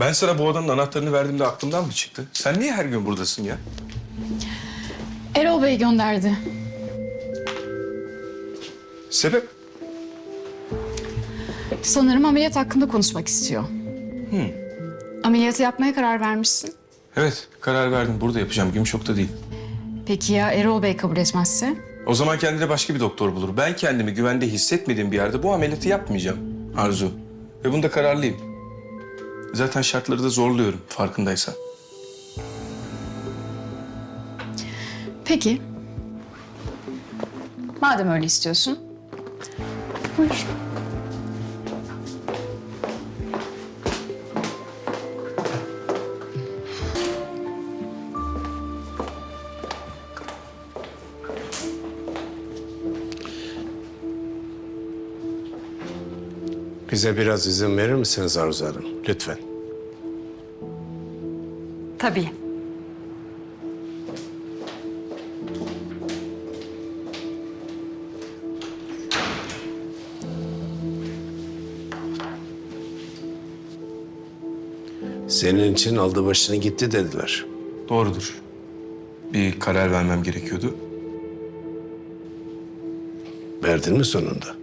Ben sana bu odanın anahtarını verdiğimde aklımdan mı çıktı? Sen niye her gün buradasın ya? Erol Bey gönderdi. Sebep? Sanırım ameliyat hakkında konuşmak istiyor. Ameliyatı yapmaya karar vermişsin. Evet, karar verdim. Burada yapacağım. Gümüşok'ta değil. Peki ya Erol Bey kabul etmezse? O zaman kendine başka bir doktor bulur. Ben kendimi güvende hissetmediğim bir yerde bu ameliyatı yapmayacağım Arzu. Ve bunda kararlıyım. Zaten şartları da zorluyorum farkındaysan. Peki. Madem öyle istiyorsun. Buyur. Bize biraz izin verir misiniz Arzu Hanım? Lütfen. Tabii. Senin için aldı başını gitti dediler. Doğrudur. Bir karar vermem gerekiyordu. Verdin mi sonunda?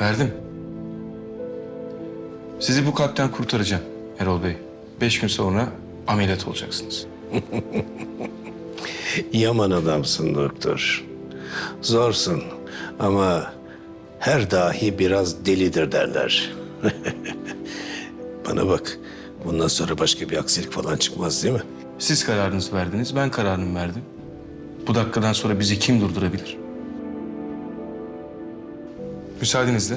Verdim. Sizi bu kalpten kurtaracağım Erol Bey. Beş gün sonra ameliyat olacaksınız. Yaman adamsın doktor. Zorsun ama her dahi biraz delidir derler. Bana bak, bundan sonra başka bir aksilik falan çıkmaz değil mi? Siz kararınızı verdiniz, ben kararımı verdim. Bu dakikadan sonra bizi kim durdurabilir? Müsaadenizle